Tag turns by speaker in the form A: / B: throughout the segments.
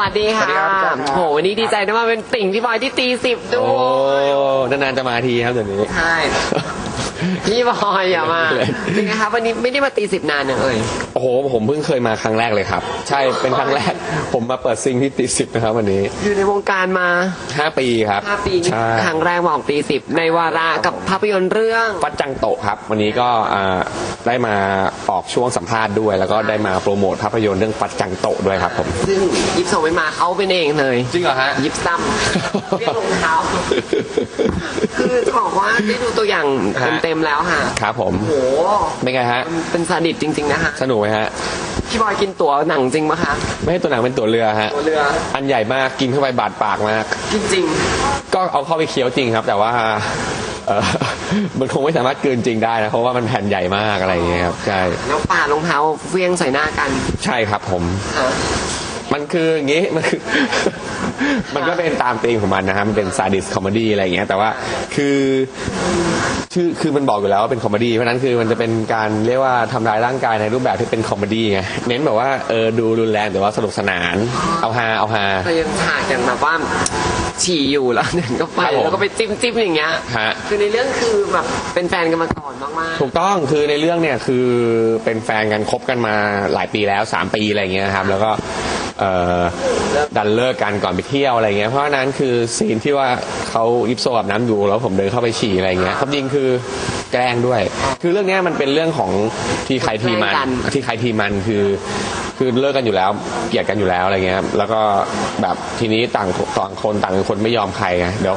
A: วัสดีค่ะ
B: สวัสดีครับพี่จ๊ะ
A: โหวันนี้ดีใจนะมาเป็นติ่งพี่บอยที่ตีสิบด้
B: โอ้
A: วย
B: นานๆจะมาทีครับเดี๋ยวนี้
A: ใช่ พี่บอยอย่ามา
B: เลย
A: เป็นไงคะวันนี้ไม่ได้มาตีสิบนานเนี่ยเอ่ย
B: โอ้โหผมเพิ่งเคยมาครั้งแรกเลยครับ ใช่เป็นครั้งแรก ผมมาเปิดซิงที่ตีสิบนะครับวันนี้
A: อยู่ในวงการมา
B: ห้าปีครับ
A: ห้าปีนี่
B: ใช่
A: ครั้งแรกมาออกตีสิบในวาระกับภาพยนตร์เรื่อง
B: ฟัดจังโตะครับ วันนี้ก็อ่าได้มาออกช่วงสัมภาษณ์ด้วย แล้วก็ได้มาโปรโมทภาพยนตร์เรื่องฟัดจังโตะด้วยครับผม
A: ซึ่งยิบส่งไปมาเขาเป็นเองเลย
B: จริงเหรอฮะ
A: ยิบซ้ำเรียกรองเท้า คือจะบอกว่าได้ดูตัวอย่าง
B: ฮะ
A: เต็มๆแล้วค่ะ
B: ครับผม
A: โห
B: เป็นไงฮะ
A: เป็นซาดิสจริง ๆ นะคะ
B: สนุกไหมฮะ
A: พี่บอยกินตั๋วหนังจริงปะคะ
B: ไม่ใช่ตัวหนังเป็นตัวเรือฮะ
A: ตั๋วเรือ
B: อันใหญ่มากกินเข้าไปบาดปากมาก
A: กินจริง
B: ก็เอาเข้าไปเคี้ยวจริงครับ แต่ว่าเออมันคงไม่สามารถกลืนจริงได้นะเพราะว่ามันแผ่นใหญ่มากอะไรอย่างเงี้ยครับใช่
A: แล้วปาดรองเท้าเฟี้ยงใส่หน้ากัน
B: ใช่ครับผม
A: ค่ะ
B: มันคืออย่างงี้มันคือ มันก็เป็นตามธีมของมันนะครับมันเป็นซาดิสคอมเมดี้อะไรอย่างเงี้ย แต่ว่าคือชื่อคือมันบอกอยู่แล้วว่าเป็นคอมเมดี้เพราะฉะนั้นคือมันจะเป็นการเรียกว่าทำร้ายร่างกายในรูปแบบที่เป็นคอมเมดี้ไงเน้นแบบว่าเออดูรุนแรงแต่ว่าสนุกสนานเอาฮาเอาฮา
A: แต่ยังฉากอย่างแบบว่าฉี่อยู่แล้วเดินก็ไป
B: ครับผม
A: แล้วก็ไปจิ้มจิ้มอย่างเงี้ย
B: ฮะ
A: คือในเรื่องคือแบบเป็นแฟนกันมาก่อนมาก
B: ถูกต้องคือในเรื่องเนี่ยคือเป็นแฟนกันคบกันมาหลายปีแล้วสามปีอะไรอย่างเงี้ยครับ แล้วก็เอ่อ ดันเลิกกันก่อนไปเที่ยวอะไรเงี้ยเพราะฉะนั้นคือซีนที่ว่าเขายิบโซกับน้ำอยู่แล้วผมเดินเข้าไปฉี่อะไรเงี้ยความจริงคือแกล้งด้วย คือเรื่องเนี้ยมันเป็นเรื่องของที่ใครทีมันที่ใครทีมันคือคือเลิกกันอยู่แล้วเกลียดกันอยู่แล้วอะไรเงี้ยครับแล้วก็แบบทีนี้ต่างต่างคนต่างคนไม่ยอมใครไงเดี๋ยว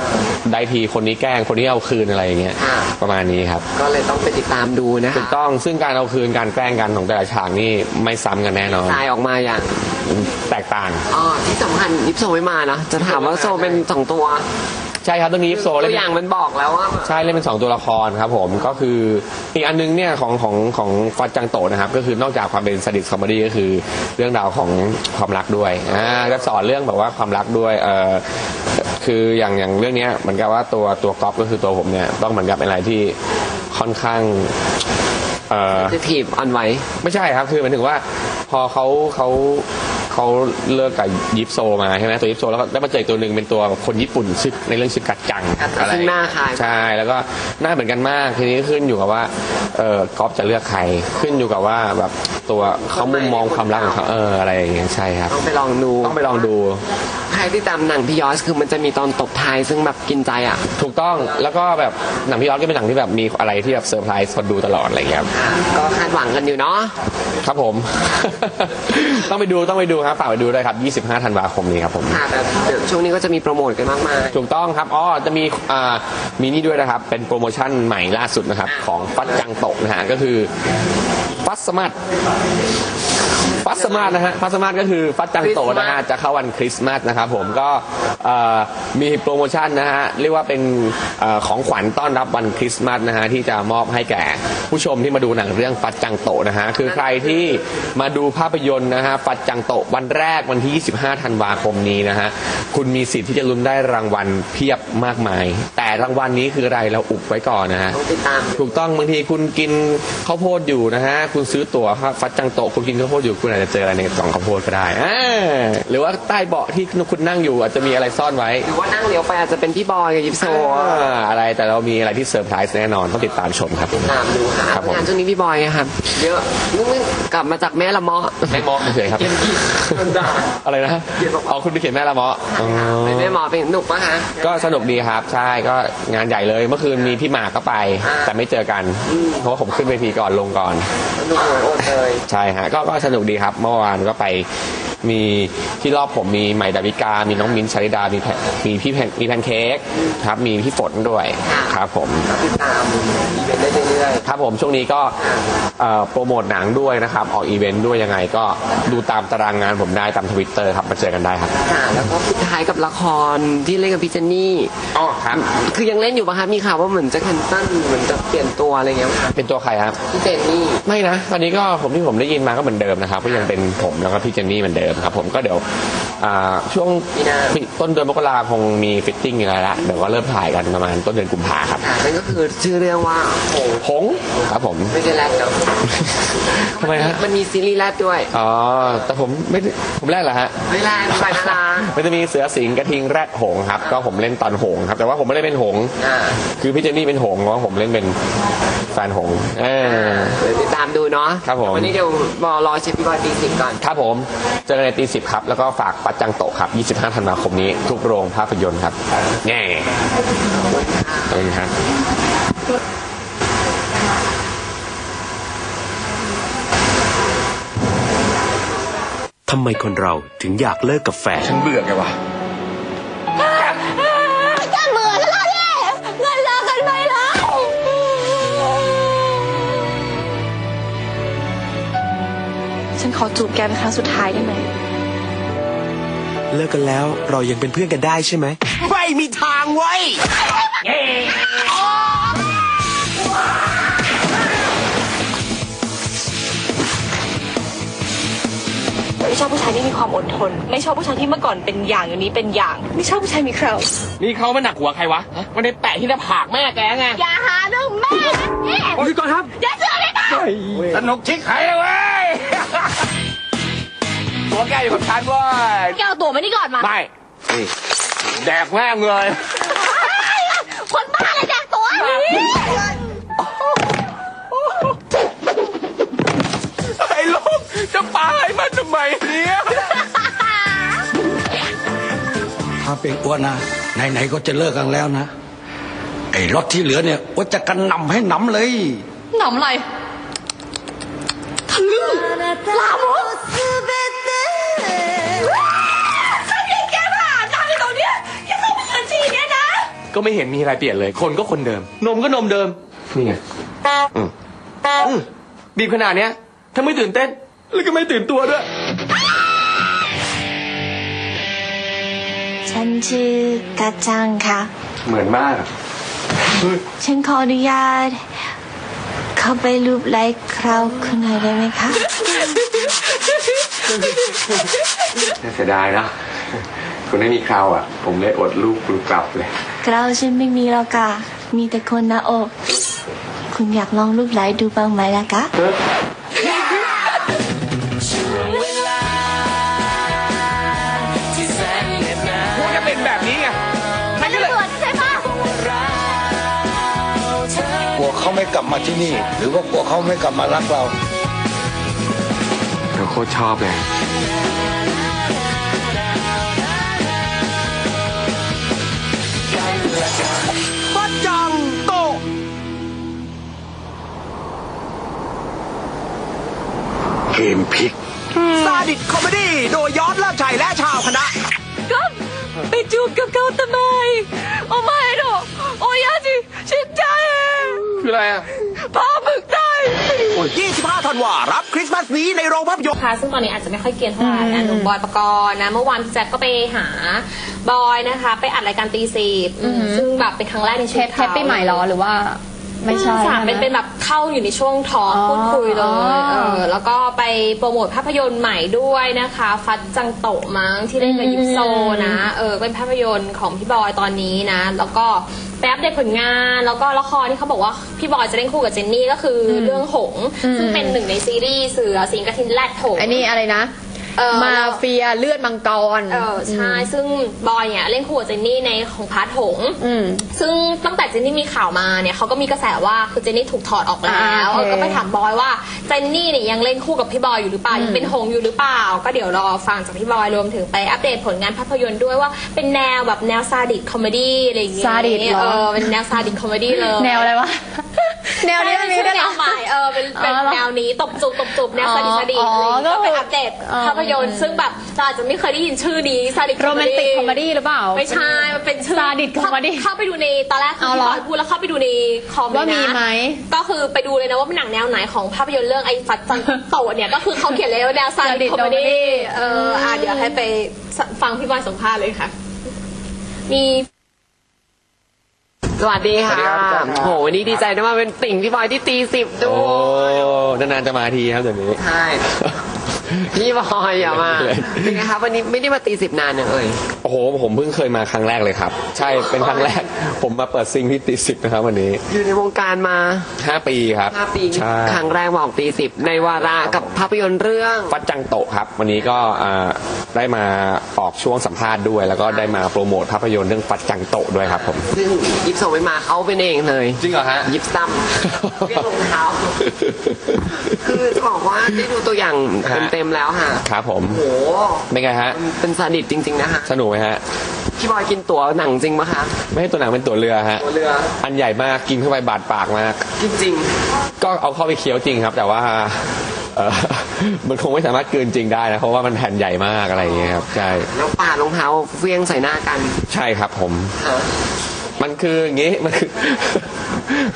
B: ได้ทีคนนี้แกล้งคนนี้เอาคืนอะไรอย่างเงี้ย
A: ๆค่ะ
B: ประมาณนี้ครับ
A: ก็เลยต้องไปติดตามดูนะ
B: ถู
A: คะ
B: กต้องซึ่งการเอาคืนการแกล้งกันของแต่ละฉากนี่ไม่ซ้ำกันแน่นอน
A: ทรายออกมาอย่าง
B: แตกต่าง
A: อ๋อที่สำคัญยิปโซไม่มานะ จะถามว่าโซเป็นสองตัว
B: ใช่ครับตรงนี้ยิปโซ
A: ตั
B: เล่
A: วนอย่างมันบอกแล้วว่า
B: ใช่เล่นเป็นสองตัวละครครับผมก็คืออีกอันนึงเนี่ยของของของฟัดจังโตะนะครับ ก็คือนอกจากความเป็นสดิสคอมเมดี้ก็คือเรื่องราวของความรักด้วยอ่าก็สอนเรื่องแบบว่าความรักด้วยเออคืออย่างอย่างเรื่องเนี้ยเหมือนกับว่าตัวตัวก๊อฟก็คือตัวผมเนี่ยต้องเหมือนกับเป็นอะไรที่ค่อนข้างเออ
A: จะถีบอ่อนไหว
B: ไม่ใช่ครับคือหมายถึงว่าพอเขาเขา เขาเลิกกับยิปโซมาใช่ไหมตัวยิปโซแล้วก็ได้มาเจออกตัวหนึ่งเป็นตัวคนญี่ปุ่นชื่อในเรื่องชื่อกัดจัง
A: กัดจัง
B: อะไร
A: ซึ่งหน้าคล้าย
B: ใช่แล้วก็หน้าเหมือนกันมากทีนี้ขึ้นอยู่กับว่าเออกอฟจะเลือกใครขึ้นอยู่กับว่าแบบตัวเขามุมมองความรักของเขาเอออะไรอย่างเงี้ยใช่ครับ
A: ต้องไปลองดู
B: ต้องไปลองดู
A: ใครที่ตามหนังพี่ยอสคือมันจะมีตอนตบท้ายซึ่งแบบกินใจอะ
B: ถูกต้องแล้วก็แบบหนังพี่ออสก็เป็นหนังที่แบบมีอะไรที่แบบเซอร์ไพรส์คนดูตลอดอะไรอย่างเงี้ยครับ
A: ก็คาดหวังกันอยู่เนาะ
B: ครับผม ต้องไปดูต้องไปดูครับฝากไปดูด้วยครับ 25 ธันวาคมนี้ครับผม
A: ค่ะแต่เดี๋ยวช่วงนี้ก็จะมีโปรโมทกันมากมาย
B: ถูกต้องครับอ๋อจะมีอ่ามีนี่ด้วยนะครับ เป็นโปรโมชั่นใหม่ล่าสุดนะครับ ของฟัดจังโตะนะฮะก็คือฟัดสมาร์ท ฟัดสมาร์ทนะฮะฟัดสมาร์ทก็คือฟัดจังโตะนะฮะจะเข้าวันคริสต์มาสนะครับผมก็เอ่อมีโปรโมชั่นนะฮะเรียกว่าเป็นเอ่อของขวัญต้อนรับวันคริสต์มาสนะฮะที่จะมอบให้แก่ผู้ชมที่มาดูหนังเรื่องฟัดจังโตะนะฮะคือใครที่มาดูภาพยนตร์นะฮะฟัดจังโตะวันแรกวันที่ 25 ธันวาคมนี้นะฮะคุณมีสิทธิ์ที่จะลุ้นได้รางวัลเพียบมากมาย แต่รางวัลนี้คืออะไรเราอุบไว้ก่อนนะฮะ
A: ต้องติดตาม
B: ถูกต้องบางทีคุณกินข้าวโพดอยู่นะฮะ คุณซื้อตั๋วฟัดจังโตะคุณกินข้าวโพดอยู่คุณอาจจะเจออะไรในกล่องข้าวโพดก็ได้อ่าหรือว่าใต้เบาะที่คุณนั่งอยู่อาจจะมีอะไรซ่อนไว้
A: หรือว่านั่งเลี้ยวไปอาจจะเป็นพี่บอยกับยิปโซ
B: อ่าอะไรแต่เรามีอะไรที่เซอร์ไพรส์แน่นอนต้องติดตามชมครับ
A: ตามดูค่ะ
B: ครับผม
A: งานช่วงนี้พี่บอยไงครับเยอะนึกกลับมาจากแม่ละเมาะ
B: ไม่มองเฉยๆครับ
A: เย็นที่โดนด่า
B: อะไรนะ
A: เขียนบอกว่า
B: อ๋อคุณไปเขียนแม่ละเมาะอ๋อ
A: ไปแม่หมอเป็นหนุกปะคะ
B: ก็สนุกดีครับ ใช่ก็งานใหญ่เลยเมื่อคืนมีพี่หมากก็ไป
A: อ่า
B: แต่ไม่เจอกัน เพราะว่าผมขึ้นเวทีก่อนลงก่อน
A: สนุกหัวโอดเลย
B: ใช่ฮะก็ก็สนุกดีครับเมื่อวานก็ไป มีที่รอบผมมีใหม่ดาวิกา มีน้องมิ้นท์ชาริดา มีแพมีพี่แพนมีแพนเค้กครับ มีพี่ฝนด้วยครับผม
A: ติดตามอีเวนต์ได้เรื่อย
B: ครับผมช่วงนี้ก็เอ่อโปรโมทหนังด้วยนะครับ ออกอีเวนต์ด้วยยังไงก็ดูตามตารางงานผมได้ตามทวิตเตอร์ครับมาเจอกันได้ครับ
A: ๆค่ะแล้วก็ปิดท้ายกับละครที่เล่นกับพี่เจนนี่
B: อ๋อครับ
A: คือยังเล่นอยู่ปะคะมีข่าวว่าเหมือนจะแคนเซิลเหมือนจะเปลี่ยนตัวอะไรเงี้ยค่ะ
B: เป็นตัวใครครับ
A: พี่เจนนี่
B: ไม่นะตอนนี้ก็ผมที่ผมได้ยินมาก็เหมือนเดิมนะครับก็ยังเป็นผมแล้วก็พี่เจนนี่เหมือนเดิมครับผมก็เดี๋ยว อ่าช่วง
A: มีนา
B: ปิดต้นเดือนมกราคงมีฟิตติ้งอะไรละเดี๋ยวว่าเริ่มถ่ายกันประมาณต้นเดือนกุมภาครับ
A: ค่ะนั่นก็คือชื่อเรื่องว่าโห
B: หงส์ครับผม
A: ไม่ใช่แรกเนาะ
B: ทำไมฮะ
A: มันมีซีรีส์แรกด้วย
B: อ๋อ แต่ผมไม่ได้ผมแรกเหรอฮะ
A: ไม่แรกไปนารา
B: มันจะมีเสือสิงห์กระทิงแรดหงส์ครับ ก็ผมเล่นตอนหงส์ครับ แต่ว่าผมไม่ได้เป็นหงส์
A: อ่า
B: คือพี่เจนนี่เป็นหงส์เพราะว่าผมเล่นเป็นแฟนหงส์เออ
A: เดี๋ยวติดตามดูเนาะ
B: ครับผม
A: วันนี้เดี๋ยวรอรอเชฟพี่บอยตีสิบก่อน
B: ครับผม เจอกันในตีสิบครับ แล้วก็ฝากปัจจังโตะครับ 25 ธันวาคมนี้ ทุกโรงภาพยนตร์ครับแง่ขอบคุณครับ
C: ทำไมคนเราถึงอยากเลิกกับแฟน
B: ฉันเบื่อไงวะ
D: จะเหมือนแล้วดิเงินเลิกกันไปแล้ว ฉันขอจูบแกเป็นครั้งสุดท้ายได้ไหม
C: เลิกกันแล้วเรายังเป็นเพื่อนกันได้ใช่ไหมไม่มีทางไว้ย
D: ไม่ชอบผู้ชายที่มีความอดทน ไม่ชอบผู้ชายที่เมื่อก่อนเป็นอย่างอย่างนี้เป็นอย่าง ไม่ชอบผู้ชายมีเครา
B: นี่เขามาหนักหัวใครวะฮะมันได้แปะที่หน้าผากแม่แกไง
D: อย่าหาเรื่องแม่แม่
B: โอ้ยก่อนครับ
D: อย่าเชื่อเลยนะ
B: สนุกชิคหายเลยเว้ย ตัวแกอยู่กับฉันเว้ย
D: แกเอาตัวมานี่ก่อนมา
B: ไม่นี่แดกแม่งเลย
D: คนบ้าอะไรแจกตัว
B: ไอ้ลูกจะปาให้มันทำไมเนี่ย
E: ถ้าเป็นอ้วนนะไหนๆก็จะเลิกกันแล้วนะไอ้รถที่เหลือเนี่ยอ้ว่าจะกันนำให้หนำเลย
D: หนำอะไรทะลึ่งลามก ก็
B: ไม่เห็นมีอะไรเปลี่ยนเลย คนก็คนเดิม นมก็นมเดิม นี่ไงอืมอืมบีบขนาดเนี้ย ถ้าไม่ตื่นเต้น แล้วก็ไม่ตื่นตัวด้วย
D: ฉันชื่อกาจังค่ะ
B: เหมือนมากอะ
D: ฉันขออนุญาต เข้าไปรูปไลค์คราวคุณหน่อยได้ไหมคะ
B: น่าเสียดายนะ คุณไม่มีคราวอะ ผมเลยอดลูกกลูกลับเลย
D: คราวฉันไม่มีแล้วค่ะ มีแต่คนหน้าอก คุณอยากลองรูปไลค์ดูบ้างไหมล่ะคะ
B: พวกจะเป็นแบบนี้ไงมันก็เลย
E: กลัวเขาไม่กลับมาที่นี่ หรือว่ากลัวเขาไม่กลับมารักเรา
B: เราโคตรชอบเลย
E: เกมพลิก
C: ซาดิสคอมเมดี้โดยยอดเลิศชัยและชาวคณะ
D: ก็ไปจูบกับเขาทำไม โอ้ไม่หรอกโอ้ยาจิชินใจ
B: คืออะไรอะ
D: พามึกได้
C: 25ธันวารับคริสต์มาสนี้ในโรงภาพยนตร์
F: ค่ะซึ่งตอนนี้อาจจะไม่ค่อยเกรียนเท่าไหร่นะหนุ่มบอยปกรณ์นะ เมื่อวานพี่แจ็คก็ไปหาบอยนะคะ ไปอัดรายการตีสีซึ่งแบบเป็นครั้งแรกในชี
G: เท
F: วิ
G: ป
F: ต
G: เทปปีใหม่เหรอหรือว่า ไม่ใช่
F: สามเป็น
G: ใช่ไหม
F: เป็นแบบเข้าอยู่ในช่วงทอล์ก
G: อ๋อ
F: พูดคุยเลย
G: อ๋อ
F: เออแล้วก็ไปโปรโมทภาพยนตร์ใหม่ด้วยนะคะ ฟัดจังโตะมั้งที่เล่นกับยิปโซนะเออเป็นภาพยนตร์ของพี่บอยตอนนี้นะ แล้วก็ไปอัปเดตผลงานแล้วก็ละครที่เขาบอกว่าพี่บอยจะเล่นคู่กับเจนนี่ก็คืออเรื่องหงส์ซึ่งเป็นหนึ่งในซีรีส์เสือสิงห์กระทินแรดหงส์
G: ไอ้นี่อะไรนะ
F: เออ
G: มาเฟียเลือดมังกร
F: เออใช่ซึ่งบอยเนี่ยเล่นคู่กับเจนนี่ในของพาร์ทหงส์
G: อืม
F: ซึ่งตั้งแต่เจนนี่มีข่าวมาเนี่ยเขาก็มีกระแสว่าคือเจนนี่ถูกถอดออกแล้
G: อ่าวโอเค
F: เออก็ไปถามบอยว่าเจนนี่เนี่ยยังเล่นคู่กับพี่บอยอยู่หรือเปล่ายังเป็นหงส์อยู่หรือเปล่า ก็เดี๋ยวรอฟังจากพี่บอยรวมถึงไปอัปเดตผลงานภาพยนตร์ด้วยว่าเป็นแนวแบบแนวซาดิสคอมเมดี้อะไรอย่างเงี้ย
G: ซาดิสเหรอ
F: เออเป็นแนวซาดิสคอมเมดี้เลย
G: แนวอะไรวะ แนวนี้มันมี
F: ใช่
G: ด้วย
F: แน
G: เหรอ
F: วใหม่เออเป็นเป็น
G: อ๋อเหรอ
F: แนวนี้ตบจูบตบจูบแนวซาดิสซาดิส
G: อ๋อ
F: อะไรอย่างเงี้ยก็ไปอัปเดต
G: อ๋อ
F: ภาพยนตร์ซึ่งแบบเราอาจจะไม่เคยได้ยินชื่อนี้ซาดิส
G: โรแมนติกคอมเมดี้หรือเปล่า
F: ไม่ใช่ มันเป็นชื่อ
G: ซาดิสคอมเมดี้
F: เข้าไปดูในตอนแรกคือ
G: เอา
F: พี่
G: เหร
F: บ
G: อ
F: อยพูดแล้วเข้าไปดูในคอมเลยนะ
G: ว่ามีไหม
F: ก็คือไปดูเลยนะว่าเป็นหนังแนวไหนของภาพยนตร์เรื่องไอ้ฟัดจังโตเนี่ย ก็คือเขาเขียนเลยว่าแนวซาดิสคอมเมดี้เอออะเดี๋ยวให้ไปฟังพี่บอยสัมภาษณ์เลยค่ะ มี
A: สวัสดีค่ะ
B: สวัสดีครับพี่จันครับ
A: โหวันนี้ดีใจนะมาเป็นติ่งพี่บอยที่ตีสิบด้
B: โอ้
A: วย
B: นานๆจะมาทีครับเดี๋ยวนี้
A: ใช่ พี่บอยอย่ามา
B: เลย
A: เป็นไงครับวันนี้ไม่ได้มาตีสิบนานเนี่ยเอ่ย
B: โอ้โหผมเพิ่งเคยมาครั้งแรกเลยครับ ใช่เป็นครั้งแรก ผมมาเปิดซิงที่ตีสิบนะครับวันนี้
A: อยู่ในวงการมา
B: ห้าปีครับ
A: ห้าปี
B: ใช่
A: ครั้งแรกมาออกตีสิบในวาระกับภาพยนตร์เรื่อง
B: ฟัดจังโตะครับ วันนี้ก็อ่าได้มาออกช่วงสัมภาษณ์ด้วย แล้วก็ได้มาโปรโมทภาพยนตร์เรื่องฟัดจังโตะด้วยครับผม
A: ซึ่งยิปโซไม่มาเขาเป็นเองเลย
B: จริงเหรอฮะ
A: ยิปซัมเรียกรองเท้าคือจะบอกว่าได้ดูตัวอย่าง
B: ฮะ
A: เต็มๆแล้วค่ะ
B: ครับผม
A: โอ้โห
B: เป็นไงฮะ
A: เป็นซาดิสจริง ๆ นะคะ
B: สนุกไหมฮะ
A: พี่บอยกินตั๋วหนังจริงปะคะ
B: ไม่ให้ตัวหนังเป็นตัวเรือฮะ
A: ตัวเรือ
B: อันใหญ่มากกินเข้าไปบาดปากมาก
A: จริง
B: ก็เอาเข้าไปเคี้ยวจริงครับ แต่ว่าเออมันคงไม่สามารถกลืนจริงได้นะเพราะว่ามันแผ่นใหญ่มากอะไรอย่างเงี้ยครับใช่
A: ๆแล้วปาดรองเท้าเฟี้ยงใส่หน้ากัน
B: ใช่ครับผม
A: ค่ะ
B: มันคืออย่างงี้มันคือ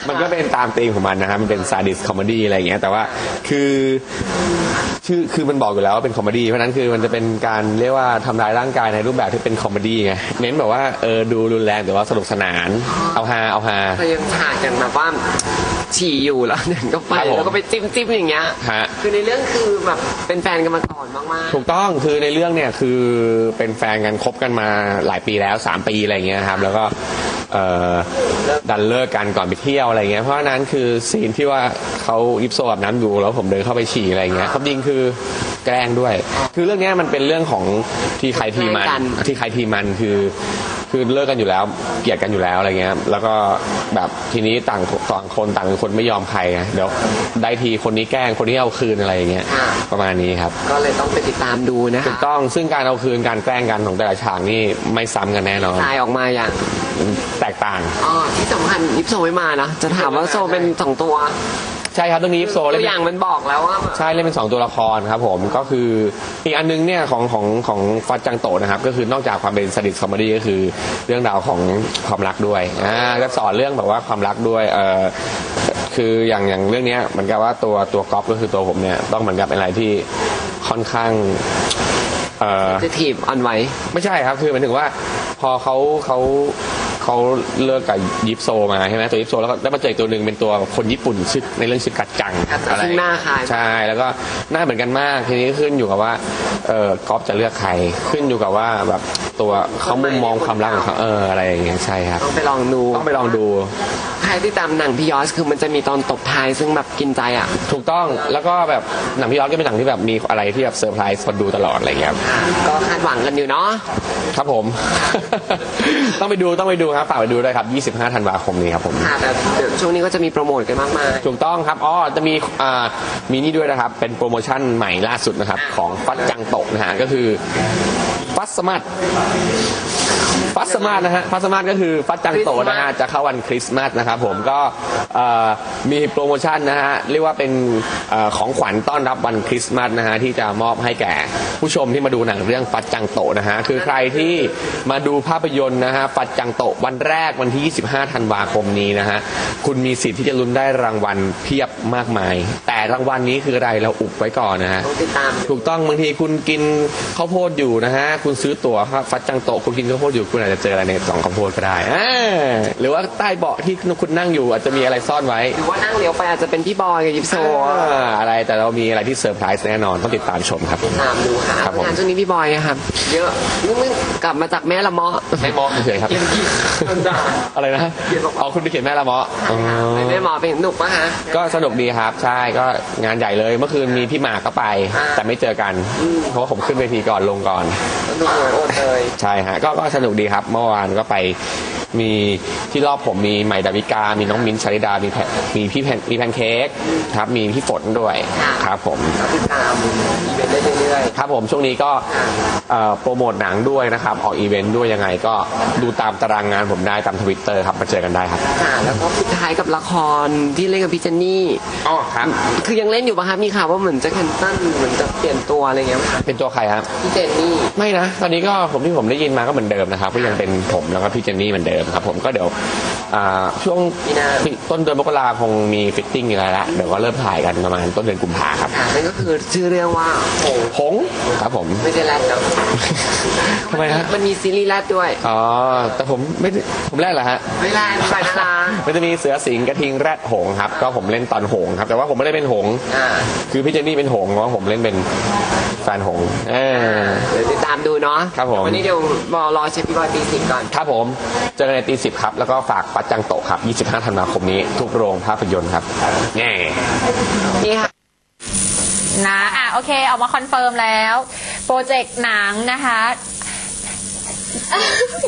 B: มันก็เป็นตามธีมของมันนะครับมันเป็นซาดิสคอมเมดี้อะไรอย่างเงี้ยแต่ว่าคือชื่อคือมันบอกอยู่แล้วว่าเป็นคอมเมดี้เพราะฉะนั้นคือมันจะเป็นการเรียกว่าทำลายร่างกายในรูปแบบที่เป็นคอมเมดี้ไงเน้นแบบว่าเออดูรุนแรงแต่ว่าสนุกสนาน เอาฮาเอาฮา
A: แต่ยังฉากอย่างแบบว่า ฉี่อยู่แล้วเดินก็ไป
B: ครับผม
A: แล้วก็ไปจิ้มจิ้มๆอย่างเงี้ย
B: ฮะ
A: คือในเรื่องคือแบบเป็นแฟนกันมาก่อนมากๆ
B: ถูกต้องคือในเรื่องเนี่ยคือเป็นแฟนกันคบกันมาหลายปีแล้วสามปีอะไรอย่างเงี้ยครับ แล้วก็เอ่อดันเลิกกันก่อนไปเที่ยวอะไรเงี้ยเพราะฉะนั้นคือซีนที่ว่าเขายิบโซอาบน้ำอยู่แล้วผมเดินเข้าไปฉี่อะไรเงี้ยความจริงคือแกล้งด้วย คือเรื่องเนี้ยมันเป็นเรื่องของทีใครทีมัน
A: แกล้งกัน
B: ที่ใครทีมันคือ คือเลิกกันอยู่แล้ว เกลียดกันอยู่แล้วอะไรเงี้ยแล้วก็แบบทีนี้ต่างต่างคนต่างคนไม่ยอมใครไงเดี๋ยวได้ทีคนนี้แกล้งคนนี้เอาคืนอะไรอย่างเงี้ยประมาณนี้ครับ
A: ก็เลยต้องไปติดตามดูนะ
B: ถู
A: คะ
B: กต้องซึ่งการเอาคืนการแกล้งกันของแต่ละฉากนี่ไม่ซ้ำกันแน่นอน
A: ตายออกมาอย่าง
B: แตกต่าง
A: อ๋อที่สำคัญยิปโซไม่มานะ จะถามว่าโซเป็นสองตัว
B: ใช่ครับตรงนี้โซ
A: ตั
B: เล่
A: วนอย่างมันบอกแล้วว่าแบบ
B: ใช่เล่นเป็นสองตัวละครครับผมก็คืออีกอันนึงเนี่ยของของของฟัดจังโตะนะครับก็คือนอกจากความเป็นสดิสคอมเมดี้ก็คือเรื่องราวของความรักด้วยอ่าก็สอนเรื่องแบบว่าความรักด้วยเออคืออย่างอย่างเรื่องเนี้ยเหมือนกับว่าตัวตัวก๊อฟก็คือตัวผมเนี่ยต้องเหมือนกับเป็นอะไรที่ค่อนข้างเออ
A: จะถีบอ่อนไหว
B: ไม่ใช่ครับคือหมายถึงว่าพอเขาเขา เขาเลิกกับยิปโซมาใช่ไหมตัวยิปโซแล้วก็ได้มาเจออกตัวหนึ่งเป็นตัวคนญี่ปุ่นชื่อในเรื่องชื่อกัดจัง
A: กัดจัง
B: อะไร
A: ซึ่งหน้าคล้าย
B: ใช่ แล้วก็หน้าเหมือนกันมากทีนี้ขึ้นอยู่กับว่าเออกอฟจะเลือกใครขึ้นอยู่กับว่าแบบตัวเขามุมมองความรักของเขาเอออะไรอย่างเงี้ยใช่ครับ
A: ต้องไปลองดู
B: ต้องไปลองดู
A: ใค รที่ตามหนังพี่ยอสคือมันจะมีตอนตบท้ายซึ่งแบบกินใจอะ
B: ถูกต้องแล้วก็แบบหนังพี่ยอดก็เป็นหนังที่แบบมีอะไรที่แบบเซอร์ไพรส์คนดูตลอดอะไรอย่างเงี้ยครับ
A: ก็คาดหวังกันอยู่เนาะ
B: ครับผม ต้องไปดูต้องไปดูครับฝากไปดูด้วยครับ 25 ธันวาคมนี้ครับผม
A: ค่ะแต่เดี๋ยวช่วงนี้ก็จะมีโปรโมทกันมากมาย
B: ถูกต้องครับอ๋อจะมีอ่ามีนี่ด้วยนะครับ เป็นโปรโมชั่นใหม่ล่าสุดนะครับ ของฟัดจังโตะนะฮะก็คือฟัดสมัต ฟัดสมาร์ทนะฮะฟัดสมาร์ทก็คือฟัดจังโตะนะฮะจะเข้าวันคริสต์มาสนะครับผมก็เอ่อมีโปรโมชั่นนะฮะเรียกว่าเป็นเอ่อของขวัญต้อนรับวันคริสต์มาสนะฮะที่จะมอบให้แก่ผู้ชมที่มาดูหนังเรื่องฟัดจังโตะนะฮะคือใครที่มาดูภาพยนตร์นะฮะฟัดจังโตะวันแรกวันที่ 25 ธันวาคมนี้นะฮะคุณมีสิทธิ์ที่จะลุ้นได้รางวัลเพียบมากมาย แต่รางวัลนี้คืออะไรเราอุบไว้ก่อนนะฮะ
A: ต้องติดตาม
B: ถูกต้องบางทีคุณกินข้าวโพดอยู่นะฮะ คุณซื้อตั๋วครับฟัดจังโตะคุณกินข้าวโพดอยู่คุณอาจจะเจออะไรในกล่องข้าวโพดก็ได้อ่าหรือว่าใต้เบาะที่คุณนั่งอยู่อาจจะมีอะไรซ่อนไว้
A: หรือว่านั่งเลี้ยวไปอาจจะเป็นพี่บอยกับยิปโซ
B: อ่าอะไรแต่เรามีอะไรที่เซอร์ไพรส์แน่นอนต้องติดตามชมครับ
A: ตามดูค่ะ
B: ครับผม
A: งานช่วงนี้พี่บอยอะครับเยอะนึกๆกลับมาจากแม่ละเมาะ
B: ไม่มองเฉยๆครับ
A: เขียนที่ด่า
B: อะไรนะ
A: เขียนบอก
B: อ๋อคุณไปเขียนแม่ละเมาะอ๋อ
A: ไปแม่หมอเป็นหนุกปะคะ
B: ก็สนุกดีครับใช่ก็งานใหญ่เลยเมื่อคืนมีพี่หมากก็ไป
A: อ่า
B: แต่ไม่เจอกัน เพราะว่าผมขึ้นเวทีก่อนลงก่อน
A: สนุกเลยโอดเลย
B: ใช่ฮะก็ก็สนุกดีครับเมื่อวานก็ไป มีที่รอบผมมีใหม่ดาวิกา มีน้องมิ้นท์ชาริดา มีแพมีพี่แพนมีแพนเค้กครับ มีพี่ฝนด้วยครับผม
A: ติดตามอีเวนต์ได้เรื่อย
B: ครับผมช่วงนี้ก็เอ่อโปรโมทหนังด้วยนะครับ ออกอีเวนต์ด้วยยังไงก็ดูตามตารางงานผมได้ตามทวิตเตอร์ครับมาเจอกันได้ครับ
A: ๆค่ะแล้วก็ปิดท้ายกับละครที่เล่นกับพี่เจนนี่
B: อ๋อครับ
A: คือยังเล่นอยู่ปะคะมีข่าวว่าเหมือนจะแคนเซิลเหมือนจะเปลี่ยนตัวอะไรเงี้ยค่ะ
B: เป็นตัวใครครับ
A: พี่เจนนี่
B: ไม่นะ ตอนนี้ก็ผมที่ผมได้ยินมาก็เหมือนเดิมนะครับ ก็ยังเป็นผมแล้วก็พี่เจนนี่เหมือนเดิมครับผมก็เดี๋ยวอ่าช่วง
A: มีนา
B: ต้นเดือนมกราคงมีฟิตติ้งอะไรแล้วเดี๋ยวก็เริ่มถ่ายกันประมาณต้นเดือนกุมภาครับ
A: ค่ะนั่นก็คือชื่อเรื่องว่าโหง
B: หงส์ครับผม
A: ไม่ใช่แรดเนาะ
B: ทำไมฮะ
A: มันมีซีรีส์แรดด้วย
B: อ๋อแต่ผมไม่ได้ผมแรกเหรอฮะ
A: ไม่แรดไปนารา
B: มันจะมีเสือสิงห์กระทิงแรดหงส์ครับ ก็ผมเล่นตอนหงส์ครับ แต่ว่าผมไม่ได้เป็นหงส์
A: อ่า
B: คือพี่เจนนี่เป็นหงส์เพราะว่าผมเล่นเป็นแฟนหงส์เออ
A: เดี๋ยวติดตามดูเนาะ
B: ครับผม
A: วันนี้เดี๋ยวรอรอเชฟพี่บอยตีสิบก่อน
B: ครับผม เจอกันในตีสิบครับ แล้วก็ฝากปัจจังโตะครับ 25 ธันวาคมนี้ ทุกโรงภาพยนตร์ครับแง่
A: นี่ค่ะ
G: นะ อะ โอเค ออกมาคอนเฟิร์มแล้ว โปรเจกต์หนังนะคะ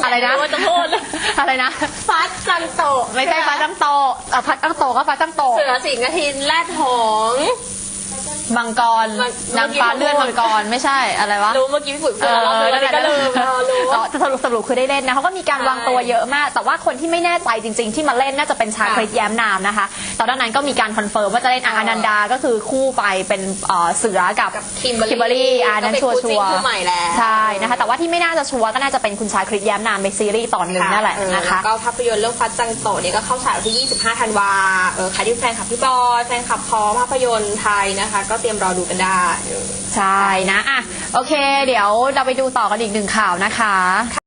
G: อะไรนะ
F: ว่าจะพูด
G: อะไรนะ
F: ฟัดจังโตะ
G: ไม่ใช่ฟ้าจังโตอะพัดจังโตก็ฟ้าจังโต
F: เสือสิงห์กระทินแรดหงส์
G: มังกร
F: มัง
G: นางฟ้า
F: เมื่อกี้
G: เลื่อนมังกรไม่ใช่อะไรวะ
F: รู้เมื่อกี้พี่ปุ๋ยพูดแล้วเราเลยก็ลืม เออรู้
G: อ๋อแต่สรุปสรุปคือได้เล่นนะเขาก็มีการวางตัวเยอะมาก แต่ว่าคนที่ไม่แน่ใจจริง ๆ ที่มาเล่นน่าจะเป็นชาคริสแย้มนามนะคะตอนนั้นก็มีการคอนเฟิร์มว่าจะเล่นอาอนันดาก็คือคู่ไปเป็นเอ่อเสือกับ
F: คิมเบอ
G: คิมเบอ
F: รี่
G: รี่อานั้นชัวร์
F: ก็เป็นคู่
G: ชัว
F: จิ้นคู่ใหม่แล้ว
G: ใช่นะคะ แต่ว่าที่ไม่น่าจะชัวร์ก็น่าจะเป็นคุณชาคริสแย้มนามในซีรีส์ตอนหนึ่งนั่นแหละนะคะ
F: แล้วก็ภาพยนตร์เรื่องฟัดจังโตะเนี่ยก็เข้าฉายวันที่ 25 ธันวาเออใครที่แฟนคลับพี่บอยแฟนคลับพอภาพยนตร์ไทยนะคะ ก็เตรียมรอดูกันได้
G: ใช่นะอะโอเค เดี๋ยวเราไปดูต่อกันอีกหนึ่งข่าวนะคะ看